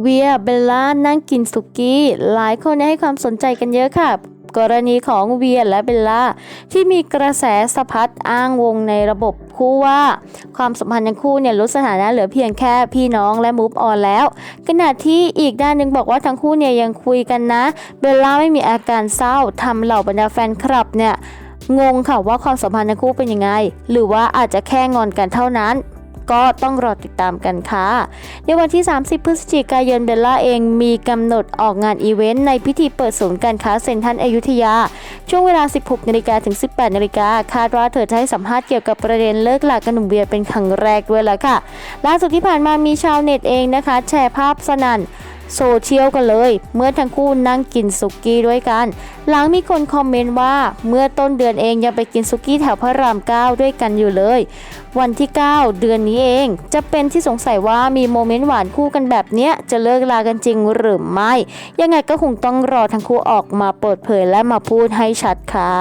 เวียเบลล่านั่งกินสุกี้ หลายคนให้ความสนใจกันเยอะค่ะ กรณีของเวียและเบลล่าที่มีกระแสสะพัดอ้างวงในระบบคู่ว่า ความสัมพันธ์ทั้งคู่เนี่ยลดสถานะเหลือเพียงแค่พี่น้องและมูฟออนแล้ว ขณะที่อีกด้านหนึ่งบอกว่าทั้งคู่เนี่ยยังคุยกันนะ เบลล่าไม่มีอาการเศร้าทำเหล่าบรรดาแฟนคลับเนี่ยงงค่ะว่าความสัมพันธ์ทั้งคู่เป็นยังไง หรือว่าอาจจะแค่งอนกันเท่านั้น ก็ต้องรอติดตามกันค่ะ ในวันที่ 30 พฤศจิกายนเบลล่าเองมีกำหนดออกงานอีเวนต์ในพิธีเปิดศูนย์การค้าเซ็นทรัลอยุธยา ช่วงเวลา 16นาฬิกาถึง 18นาฬิกาคาดว่าเธอจะให้สัมภาษณ์เกี่ยวกับประเด็นเลิกหลากับหนุ่มเวียเป็นครั้งแรกด้วยละค่ะ ล่าสุดที่ผ่านมามีชาวเน็ตเองนะคะ แชร์ภาพสนั่น โซเชียลกันเลย เมื่อทั้งคู่นั่งกินสุกี้ด้วยกัน หลังมีคนคอมเมนต์ว่า เมื่อต้นเดือนเองยังไปกินสุกี้แถวพระราม9ด้วยกันอยู่เลย วันที่ 9 เดือนนี้เอง จะเป็นที่สงสัยว่ามีโมเมนต์หวานคู่กันแบบเนี้ยจะเลิกลากันจริงหรือไม่ ยังไงก็คงต้องรอทั้งคู่ออกมาเปิดเผยและมาพูดให้ชัดค่ะ